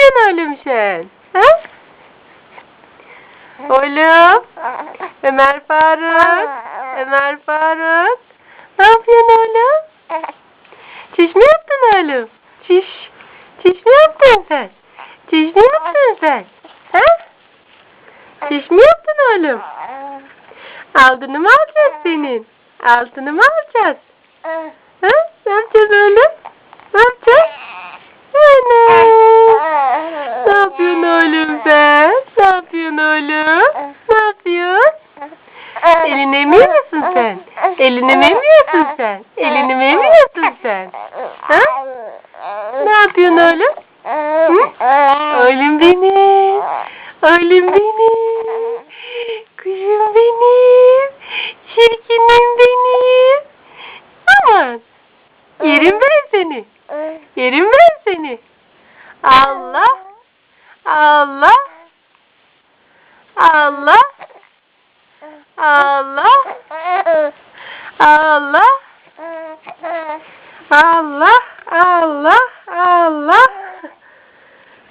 yapıyorsun oğlum sen? Ha? Oğlum. Ömer Faruk. Ömer Faruk. Ne yapıyorsun oğlum? Çiş mi yaptın oğlum? Çiş. Çiş mi yaptın sen? Çiş mi yaptın sen? Ha? Çiş mi yaptın oğlum? Altını mı alacağız senin? Altını mı alacağız? Ha? Ne yapacağız oğlum? Ne yapacağız? Ana! Ne yapıyorsun oğlum sen? Ne yapıyorsun oğlum? Ne yapıyorsun? Elini emiyor musun sen? Elini mi emiyorsun sen? Elini mi emiyorsun sen? Ha? Ne yapıyorsun oğlum? Hı? Oğlum benim. Oğlum benim. Kuşum benim. Çirkinim benim. Aman. Yerim ben seni. Yerim ben seni. Allah. Allah. Allah. Allah. Allah. Allah. Allah. Allah.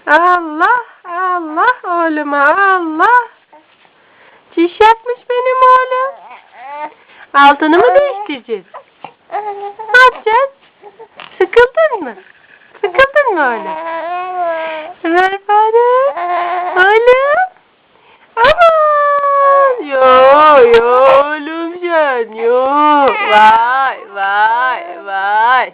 Allah. Allah oğluma Allah. Çiş yapmış benim oğlum. Altını mı değiştireceğiz? Ne yapacağız? Sıkıldın mı? Sıkıldın mı öyle? Ver nhớ. Vậy vậy vậy